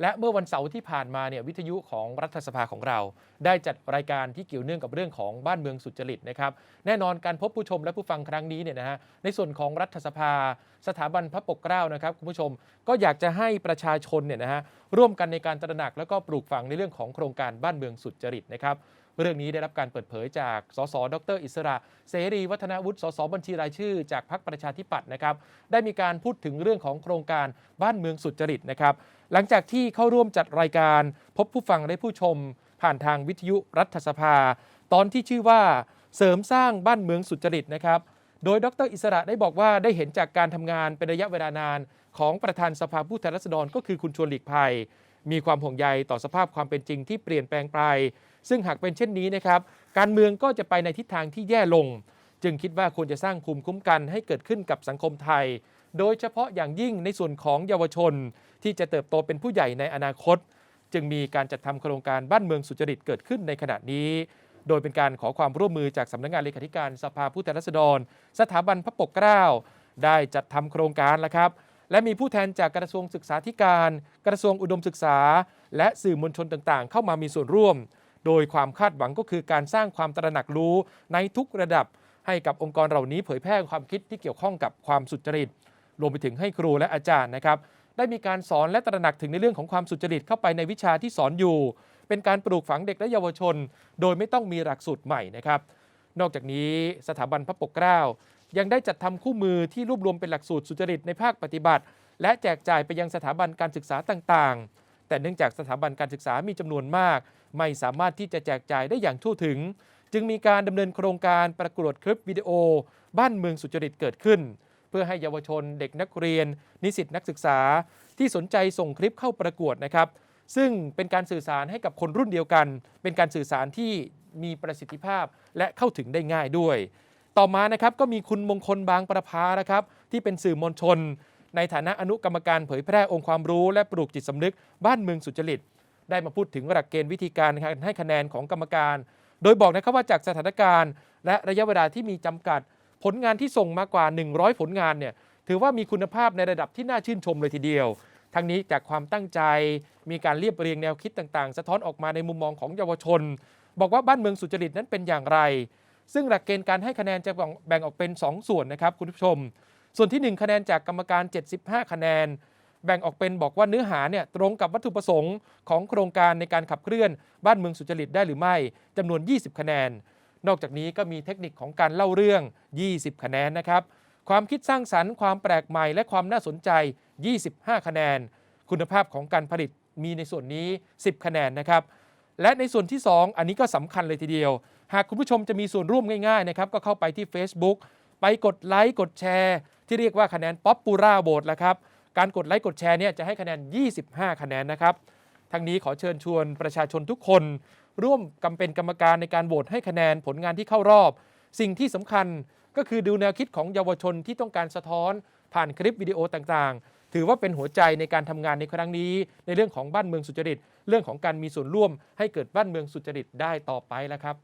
และเมื่อวันเสาร์ที่ผ่านมาเนี่ยวิทยุของรัฐสภาของเรา ได้จัดรายการที่เกี่ยวเนื่องกับเรื่องของบ้านเมืองสุจริตนะครับแน่นอนการพบผู้ชมและผู้ฟังครั้งนี้เนี่ยนะฮะในส่วนของรัฐสภา สถาบันพระปกเกล้านะครับคุณผู้ชมก็อยากจะให้ประชาชนเนี่ยนะฮะร่วมกันในการตระหนักแล้วก็ปลูกฝังในเรื่องของโครงการบ้านเมืองสุจริตนะครับ เรื่องนี้ได้รับการเปิดเผยจากสสดรอิสระ เสรีวัฒนวุฒิสสบัญชีรายชื่อ จากพรรคประชาธิปัตย์นะครับได้มีการพูดถึงเรื่องของโครงการบ้านเมืองสุจริตนะครับหลังจากที่เข้าร่วมจัดรายการ พบผู้ฟังและผู้ชม ผ่านทางวิทยุรัฐสภา ตอนที่ชื่อว่าเสริมสร้างบ้านเมืองสุจริตนะครับโดยดรอิสระได้บอกว่าได้เห็นจากการทำงานเป็นระยะเวลานาน ของประธานสภาผู้แทนราษฎรก็คือคุณชวนหลีกภัย มีความห่วงใยต่อสภาพความเป็นจริงที่เปลี่ยนแปลงไป ซึ่งหากเป็นเช่นนี้นะครับการเมืองก็จะไปในทิศทางที่แย่ลง จึงคิดว่าควรจะสร้างภูมิคุ้มกันให้เกิดขึ้นกับสังคมไทย โดยเฉพาะอย่างยิ่งในส่วนของเยาวชน ที่จะเติบโตเป็นผู้ใหญ่ในอนาคต จึงมีการจัดทำโครงการบ้านเมืองสุจริตเกิดขึ้นในขณะนี้โดยเป็นการขอความร่วมมือจากสำนักงานเลขาธิการสภาผู้แทนราษฎร สถาบันพระปกเกล้า ได้จัดทำโครงการแล้วครับ และมีผู้แทนจากกระทรวงศึกษาธิการ กระทรวงอุดมศึกษา และสื่อมวลชนต่างๆ เข้ามามีส่วนร่วม โดยความคาดหวังก็คือการสร้างความตระหนักรู้ในทุกระดับ ให้กับองค์กรเหล่านี้เผยแพร่ความคิดที่เกี่ยวข้องกับความสุจริต รวมไปถึงให้ครูและอาจารย์นะครับ ได้มีการสอนและตระหนักถึงในเรื่องของความสุจริตเข้าไปในวิชาที่สอนอยู่ เป็นการปลูกฝังเด็กและเยาวชน โดยไม่ต้องมีหลักสูตรใหม่นะครับ นอกจากนี้สถาบันพระปกเกล้ายังได้จัดทำคู่มือที่รวบรวมเป็นหลักสูตรสุจริตในภาคปฏิบัติ และแจกจ่ายไปยังสถาบันการศึกษาต่างๆ แต่เนื่องจากสถาบันการศึกษามีจำนวนมาก ไม่สามารถที่จะแจกจ่ายได้อย่างทั่วถึง จึงมีการดำเนินโครงการประกวดคลิปวิดีโอ บ้านเมืองสุจริตเกิดขึ้น เพื่อให้เยาวชนเด็กนักเรียน นิสิตนักศึกษา ที่สนใจส่งคลิปเข้าประกวดนะครับซึ่งเป็นการสื่อสารให้กับคนรุ่นเดียวกัน เป็นการสื่อสารที่มีประสิทธิภาพและเข้าถึงได้ง่ายด้วย ต่อมานะครับก็มีคุณมงคลบางประภานะครับที่เป็นสื่อมวลชน ในฐานะอนุกรรมการเผยแพร่องค์ความรู้และปลูกจิตสำนึกบ้านเมืองสุจริต ได้มาพูดถึงหลักเกณฑ์วิธีการการให้คะแนนของกรรมการ โดยบอกนะครับว่าจากสถานการณ์ และระยะเวลาที่มีจำกัด ผลงานที่ส่งมากว่า 100 ผลงานเนี่ยถือว่ามีคุณภาพในระดับที่น่าชื่นชมเลยทีเดียว ทั้งนี้จากความตั้งใจมีการเรียบเรียงแนวคิดต่างๆ สะท้อนออกมาในมุมมองของเยาวชน บอกว่าบ้านเมืองสุจริตนั้นเป็นอย่างไร ซึ่งหลักเกณฑ์การให้คะแนนจะแบ่งออกเป็น 2 ส่วนนะครับคุณผู้ชม ส่วนที่ 1 คะแนนจากกรรมการ 75 คะแนน แบ่งออกเป็นบอกว่าเนื้อหาเนี่ยตรงกับวัตถุประสงค์ของโครงการในการขับเคลื่อนบ้านเมืองสุจริตได้หรือไม่จำนวน 20 คะแนน นอกจากนี้ก็มีเทคนิคของการเล่าเรื่อง 20 คะแนนนะครับความคิดสร้างสรรค์ความแปลกใหม่และความน่าสนใจ 25 คะแนน คุณภาพของการผลิตมีในส่วนนี้ 10 คะแนนนะครับ และในส่วนที่ 2 อันนี้ก็สำคัญเลยทีเดียว หากคุณผู้ชมจะมีส่วนร่วมง่ายๆนะครับ ก็เข้าไปที่ Facebook ไปกดไลค์กดแชร์ ที่เรียกว่าคะแนนป๊อปปูล่าโหวตแล้วครับ การกดไลค์กดแชร์เนี่ยจะให้คะแนน 25 คะแนนนะครับ ทั้งนี้ขอเชิญชวนประชาชนทุกคน ร่วมกำเป็นกรรมการในการโหวตให้คะแนนผลงานที่เข้ารอบ สิ่งที่สำคัญก็คือดูแนวคิดของเยาวชนที่ต้องการสะท้อน ผ่านคลิปวิดีโอต่างๆ ถือว่าเป็นหัวใจในการทำงานในครั้งนี้ ในเรื่องของบ้านเมืองสุจริต เรื่องของการมีส่วนร่วมให้เกิดบ้านเมืองสุจริตได้ต่อไปแล้วครับ